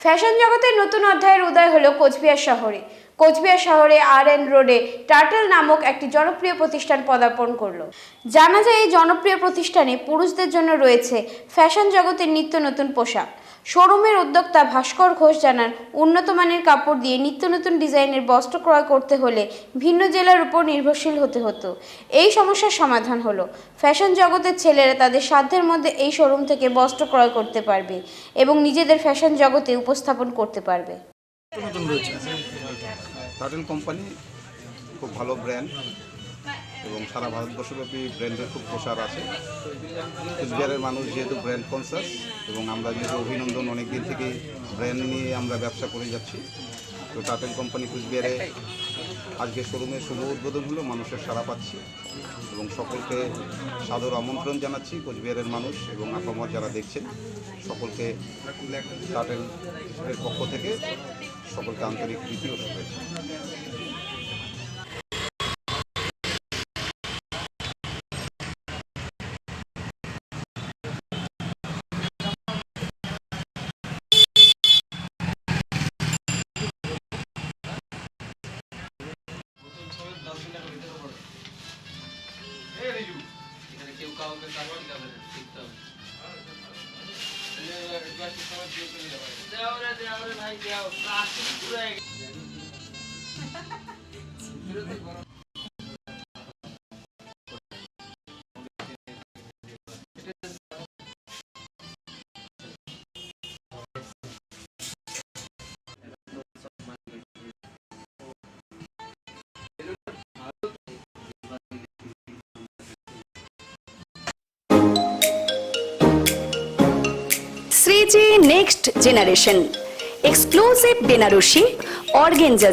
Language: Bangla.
ফ্যাশন জগতের নতুন অধ্যায়ের উদয় হলো কোচবিহার শহরে। কোচবিহার শহরে আর এন রোডে টার্টেল নামক একটি জনপ্রিয় প্রতিষ্ঠান পদার্পণ করল। জানা যায় এই জনপ্রিয় প্রতিষ্ঠানে পুরুষদের জন্য রয়েছে ফ্যাশন জগতের নিত্য নতুন পোশাক। শোরুমের উদ্যোক্তা ভাস্কর ঘোষ জানান, উন্নত মানের কাপড় দিয়ে নিত্য নতুন ডিজাইনের বস্ত্র ক্রয় করতে হলে ভিন্ন জেলার উপর নির্ভরশীল হতে হতো। এই সমস্যার সমাধান হলো। ফ্যাশন জগতের ছেলেরা তাদের সাধ্যের মধ্যে এই শোরুম থেকে বস্ত্র ক্রয় করতে পারবে এবং নিজেদের ফ্যাশন জগতে উপস্থাপন করতে পারবে। খুব ভালো ব্র্যান্ড এবং সারা ভারতবর্ষব্যাপী ব্র্যান্ডের খুব প্রসার আছে। কুচবিহারের মানুষ যেহেতু ব্র্যান্ড কনসাস এবং আমরা যেহেতু অভিনন্দন অনেক দিন থেকেই ব্র্যান্ড নিয়ে আমরা ব্যবসা করে যাচ্ছি, তো টাটেল কোম্পানি কুচবিহারে আজকে শোরুমের শুভ উদ্বোধন হলো, মানুষের সারা পাচ্ছি এবং সকলকে সাদর আমন্ত্রণ জানাচ্ছি কোচবিহারের মানুষ এবং আপামর যারা দেখছেন, সকলকে টার্টেলের পক্ষ থেকে সকলকে আন্তরিক প্রীতি ও শুভেচ্ছা। কাউকে কারও যাবে না শিখতে হবে। দেও রে দেও রে ভাই দেওয়া প্লাস্টিক পুরো Shreeji next generation exclusive Banarasi organza